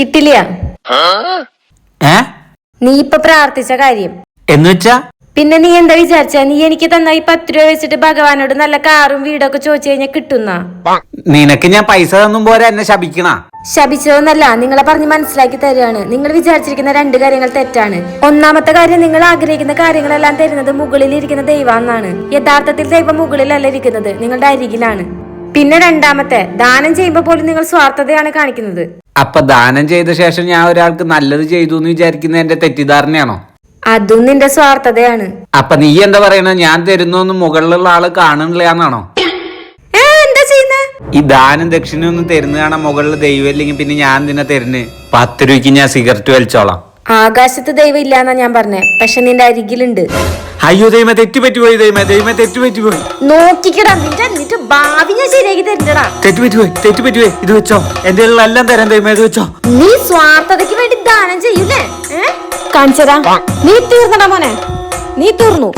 കിട്ടില്ല. ഏ? നീ ഇപ്പൊ പ്രാർത്ഥിച്ച കാര്യം. എന്ന് വെച്ചാ? പിന്നെ നീ എന്താ വിചാരിച്ച? നീ എനിക്ക് തന്ന ഈ പത്ത് രൂപ വെച്ചിട്ട് ഭഗവാനോട് നല്ല കാറും വീടൊക്കെ ചോദിച്ചു കഴിഞ്ഞാൽ കിട്ടുന്ന? നിനക്ക് ഞാൻ പൈസ തന്നും പോരാ എന്നെ ശപിക്കണ? ശപിച്ചതൊന്നല്ല നിങ്ങളെ പറഞ്ഞ് മനസ്സിലാക്കി തരികയാണ് നിങ്ങൾ വിചാരിച്ചിരിക്കുന്ന രണ്ട് കാര്യങ്ങൾ തെറ്റാണ്. ഒന്നാമത്തെ കാര്യം നിങ്ങൾ ആഗ്രഹിക്കുന്ന കാര്യങ്ങളെല്ലാം തരുന്നത് മുകളിൽ ഇരിക്കുന്ന ദൈവമെന്നാണ്. യഥാർത്ഥത്തിൽ ദൈവം മുകളിലല്ല ഇരിക്കുന്നത് നിങ്ങളുടെ അരികിലാണ്. പിന്നെ രണ്ടാമത്തെ ദാനം ചെയ്യുമ്പോൾ പോലും നിങ്ങൾ സ്വാർത്ഥതയാണ് കാണിക്കുന്നത്. അപ്പൊ ദാനം ചെയ്ത ശേഷം ഞാൻ ഒരാൾക്ക് നല്ലത് ചെയ്തു എന്ന് വിചാരിക്കുന്ന എന്റെ തെറ്റിദ്ധാരണയാണോ? അതും നിന്റെ സ്വാർത്ഥതയാണ്. അപ്പൊ നീ എന്താ പറയണ? ഞാൻ തരുന്നൊന്നും മുകളിലുള്ള ആൾ കാണണില്ലാന്നാണോ എന്താ ചെയ്യുന്നേ? ഈ ദാനം ദക്ഷിണയൊന്നും തരുന്ന കാണാൻ മുകളിൽ ദൈവം ഇല്ലെങ്കിൽ പിന്നെ ഞാൻ എന്തിനാ തരുന്ന്? പത്ത് രൂപയ്ക്ക് ഞാൻ സിഗരറ്റ് വലിച്ചോളാം. ആകാശത്ത് ദൈവം ഇല്ലാന്നാ ഞാൻ പറഞ്ഞേ. പക്ഷെ നിന്റെ അരികിലുണ്ട്. അയ്യോ ദൈവമേ തെറ്റുപറ്റിപ്പോയി ദൈവമേ ദൈവം തെറ്റുപറ്റിപ്പോയി. നോക്കിക്കടാ നിന്റെ നിന്റെ ഭാവി ഞാൻ ശരിയാക്കി തരണ്ടടാ. തെറ്റുപറ്റിപ്പോയി തെറ്റുപറ്റിപ്പോയി. ഇത് വെച്ചോ. എന്റെ എല്ലാം തരാൻ ദൈവമേ ഇത് വെച്ചോ. നീ സ്വാർത്ഥതയ്ക്ക് വേണ്ടി ദാനം ചെയ്യൂലേ കാണിച്ചതാ നീ തീർന്നടാ മോനെ. നീ തീർന്നു.